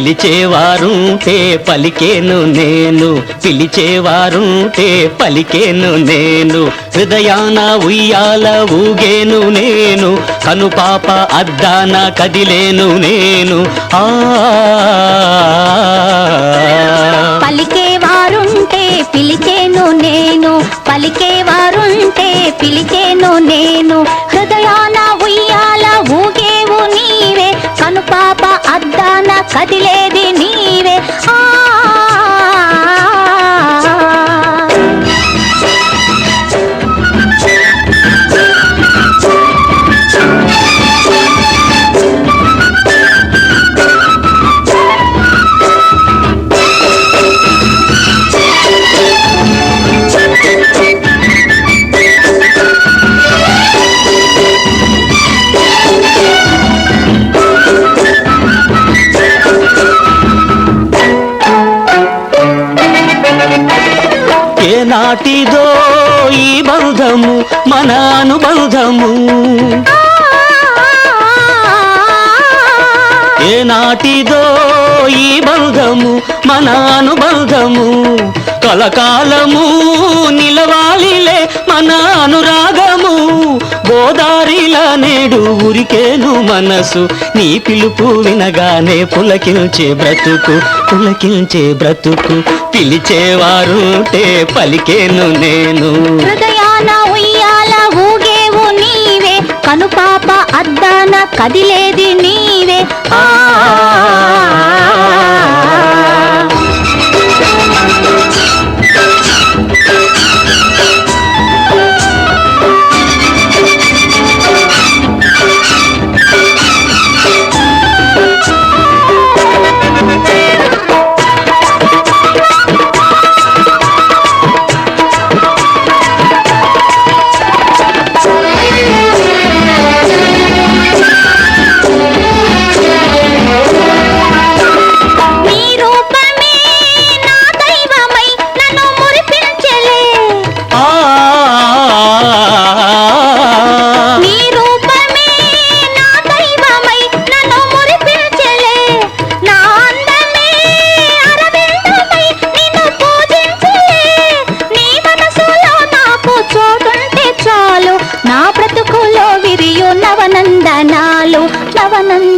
పిలిచేవారుంటే పలికేను నేను. పిలిచేవారుంటే పలికేను నేను. హృదయాన ఉయ్యాల ఊగేను నేను. కనుపాప అద్దాన కదిలేను నేను. ఆ. పలికేవారుంటే పిలిచేను నేను. పలికేవారుంటే పిలిచేను నేను. కనుపాప అద్దాన కదిలేది నీ ఏనాటిదో ఈ బంధము మన అనుబంధము నాటిదో ఈ బంధము మన అనుబంధము కలకాలము నిలవాలిలే మన అనురాగము గోదారిల నేడు ఉరికేను మనసు నీ పిలుపు వినగానే పులకించే బ్రతుకు పులకించే బ్రతుకు. పిలిచేవారుంటే పలికేను నేను. హృదయాన ఉయ్యాల ఊగేవు నీవే కనుపాప అద్దాన కదిలేది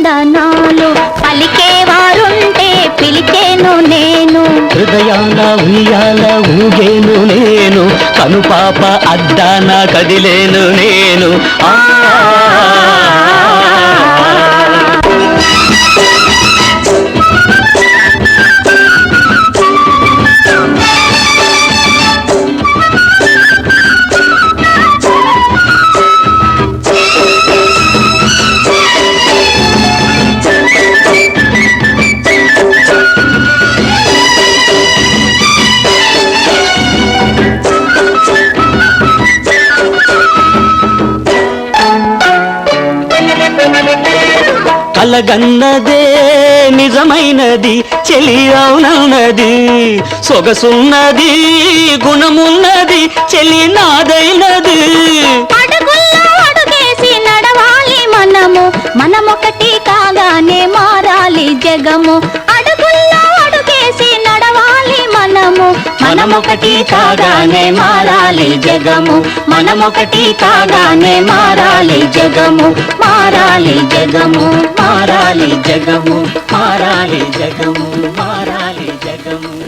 నవనందనాలు పలికేవారుంటే పిలిచేను నేను. హృదయాన ఉయ్యాల ఊగేను నేను. కనుపాప అద్దాన కదిలేను నేను. ఆ! కలగన్నదే నిజమైనది చెలి అవునన్నది సొగసున్నది గుణమున్నది చెలి నాదైనది. నడవాలి మనము మనమొకటి కాగానే మారాలి జగము. మనమొకటి కాగానే మారాలి జగము. మనమొకటి కాగానే మారాలి జగము. మారాలి జగము మారాలి జగము. మారాలి జగము మారాలి జగము.